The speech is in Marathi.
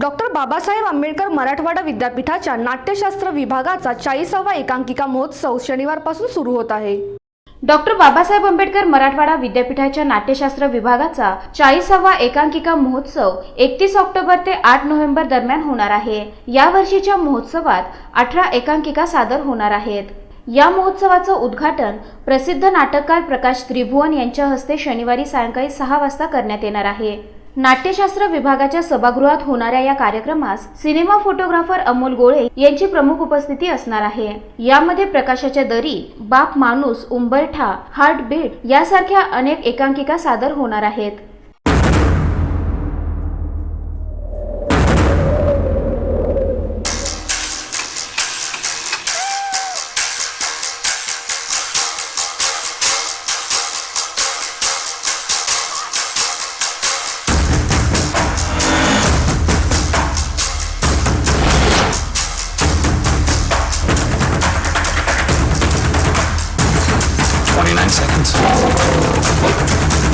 डॉक्टर बाबासाहेब आंबेडकर मराठवाडा विद्यापीठाच्या नाट्यशास्त्र विभागाचा चाळीसावा एकांकिका महोत्सव शनिवारपासून सुरू होत आहे. डॉक्टर बाबासाहेब आंबेडकर मराठवाडा विद्यापीठाच्या नाट्यशास्त्र विभागाचा चाळीसावा एकांकिका महोत्सव एकतीस ऑक्टोबर ते आठ नोव्हेंबर दरम्यान होणार आहे. या वर्षीच्या महोत्सवात अठरा एकांकिका सादर होणार आहेत. या महोत्सवाचं उद्घाटन प्रसिद्ध नाटककार प्रकाश त्रिभुवन यांच्या हस्ते शनिवारी सायंकाळी सहा वाजता करण्यात येणार आहे. नाट्यशास्त्र विभागाच्या सभागृहात होणाऱ्या या कार्यक्रमास सिनेमा फोटोग्राफर अमोल गोळे यांची प्रमुख उपस्थिती असणार आहे. यामध्ये प्रकाशाच्या दरी बाप माणूस उंबरठा हार्टबीट यासारख्या अनेक एकांकिका सादर होणार आहेत. 29 seconds.